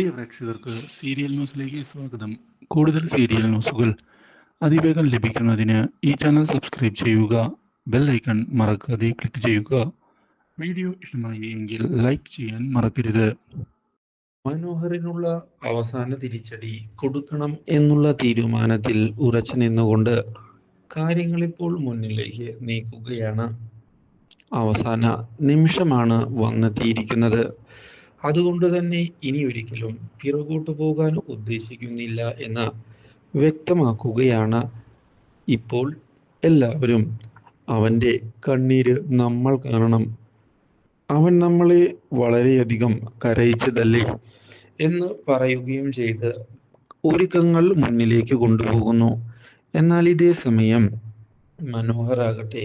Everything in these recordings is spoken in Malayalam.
പ്രിയ പ്രേക്ഷകർക്ക് സീരിയൽ ന്യൂസിലേക്ക് സ്വാഗതം. കൂടുതൽ സീരിയൽ ന്യൂസുകൾ അതിവേഗം ലഭിക്കുന്നതിന് ഈ ചാനൽ സബ്സ്ക്രൈബ് ചെയ്യുക ബെൽ ഐക്കൺ മറക്കാതെ ക്ലിക്ക് ചെയ്യുക. വീഡിയോ ഇഷ്ടമായി എങ്കിൽ ലൈക്ക് ചെയ്യാൻ മറക്കരുത്. മനോഹറിനുള്ള അവസാന തിരിച്ചടി കൊടുക്കണം എന്നുള്ള തീരുമാനത്തിൽ ഉറച്ചു നിന്നുകൊണ്ട് കാര്യങ്ങളിപ്പോൾ മുന്നിലേക്ക് നീക്കുകയാണ്. അവസാന നിമിഷമാണ് വന്നെത്തിയിരിക്കുന്നത്. അതുകൊണ്ട് തന്നെ ഇനി ഒരിക്കലും പിറകോട്ട് പോകാൻ ഉദ്ദേശിക്കുന്നില്ല എന്ന് വ്യക്തമാക്കുകയാണ് ഇപ്പോൾ എല്ലാവരും. അവന്റെ കണ്ണീര് നമ്മൾ കാണണം. അവൻ നമ്മളെ വളരെയധികം കരയിച്ചതല്ലേ എന്ന് പറയുകയും ചെയ്ത് ഒരുക്കങ്ങൾ മുന്നിലേക്ക് കൊണ്ടുപോകുന്നു. എന്നാൽ ഇതേ സമയം മനോഹരാകട്ടെ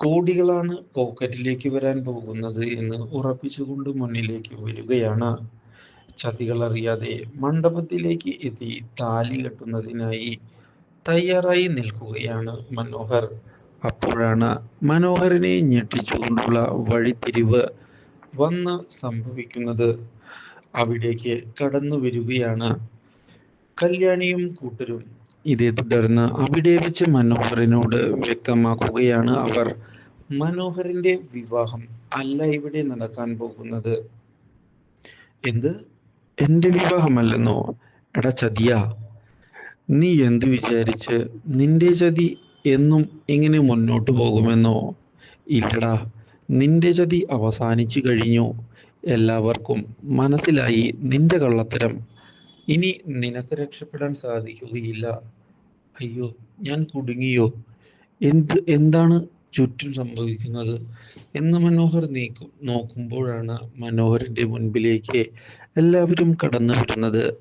കോടികളാണ് പോക്കറ്റിലേക്ക് വരാൻ പോകുന്നത് എന്ന് ഉറപ്പിച്ചുകൊണ്ട് മുന്നിലേക്ക് വരികയാണ്. ചതികൾ അറിയാതെ മണ്ഡപത്തിലേക്ക് എത്തി താലി കെട്ടുന്നതിനായി തയ്യാറായി നിൽക്കുകയാണ് മനോഹർ. അപ്പോഴാണ് മനോഹരനെ ഞെട്ടിച്ചുകൊണ്ടുള്ള വഴിത്തിരിവ് വന്ന് സംഭവിക്കുന്നത്. അവിടേക്ക് കടന്നു വരികയാണ് കല്യാണിയും കൂട്ടരും. ഇതേ തുടർന്ന് അവിടെ വെച്ച് മനോഹരനോട് വ്യക്തമാക്കുകയാണ് അവർ. മനോഹരന്റെ വിവാഹം അല്ല ഇവിടെ നടക്കാൻ പോകുന്നത്. എന്ത്? എന്റെ വിവാഹമല്ലെന്നോ? എടാ ചതിയാ. നീ എന്ത് വിചാരിച്ച്? നിന്റെ ചതി എന്നും ഇങ്ങനെ മുന്നോട്ട് പോകുമെന്നോ? ഇല്ലടാ നിന്റെ ചതി അവസാനിച്ചു കഴിഞ്ഞു. എല്ലാവർക്കും മനസ്സിലായി നിന്റെ കള്ളത്തരം. ഇനി നിനക്ക് രക്ഷപ്പെടാൻ സാധിക്കുകയില്ല. അയ്യോ ഞാൻ കുടുങ്ങിയോ? എന്ത് എന്താണ് ചുറ്റും സംഭവിക്കുന്നത് എന്ന് മനോഹർ നീക്കും നോക്കുമ്പോഴാണ് മനോഹരന്റെ മുൻപിലേക്ക് എല്ലാവരും കടന്നു വരുന്നത്.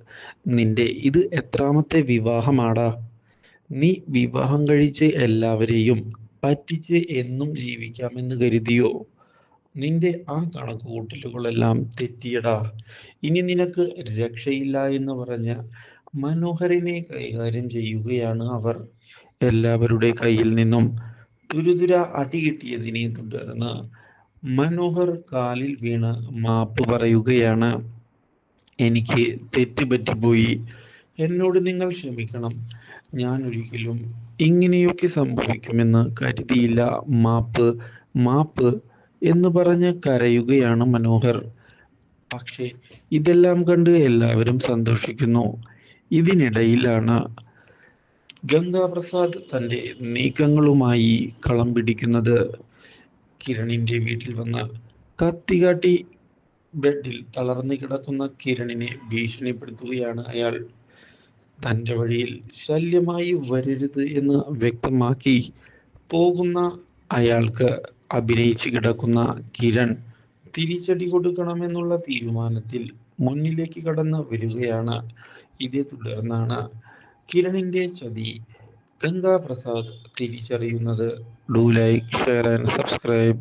നിന്റെ ഇത് എത്രാമത്തെ വിവാഹമാടാ? നീ വിവാഹം കഴിച്ച് എല്ലാവരെയും പറ്റിച്ച് എന്നും ജീവിക്കാമെന്ന് കരുതിയോ? നിന്റെ ആ കണക്കുകൂട്ടലുകളെല്ലാം തെറ്റിയടാ. ഇനി നിനക്ക് രക്ഷയില്ല എന്ന് പറഞ്ഞ മനോഹരനെ കൈകാര്യം ചെയ്യുകയാണ് അവർ. എല്ലാവരുടെ കയ്യിൽ നിന്നും തുരുതുര അടി കിട്ടിയതിനെ തുടർന്ന് മനോഹർ കാലിൽ വീണ് മാപ്പ് പറയുകയാണ് എനിക്ക് തെറ്റുപറ്റിപ്പോയി എന്നോട് നിങ്ങൾ ക്ഷമിക്കണം. ഞാൻ ഒരിക്കലും ഇങ്ങനെയൊക്കെ സംഭവിക്കുമെന്ന് കരുതിയില്ല. മാപ്പ് മാപ്പ് എന്ന് പറഞ്ഞ് കരയുകയാണ് മനോഹർ. പക്ഷേ ഇതെല്ലാം കണ്ട് എല്ലാവരും സന്തോഷിക്കുന്നു. ഇതിനിടയിലാണ് ഗംഗാപ്രസാദ് തന്റെ നീക്കങ്ങളുമായി കളം പിടിക്കുന്നത് കിരണിന്റെ വീട്ടിൽ വന്ന് കത്തികാട്ടി ബെഡിൽ തളർന്നു കിടക്കുന്ന കിരണിനെ ഭീഷണിപ്പെടുത്തുകയാണ് അയാൾ. തന്റെ വഴിയിൽ ശല്യമായി വരരുത് എന്ന് വ്യക്തമാക്കി പോകുന്ന അയാൾക്ക് അഭിനയിച്ച് കിടക്കുന്ന കിരൺ തിരിച്ചടി കൊടുക്കണമെന്നുള്ള തീരുമാനത്തിൽ മുന്നിലേക്ക് കടന്ന് വരികയാണ്. ഇതേ തുടർന്നാണ് കിരണിന്റെ ചതി ഗംഗാപ്രസാദ് തിരിച്ചറിയുന്നത്. Do like share and subscribe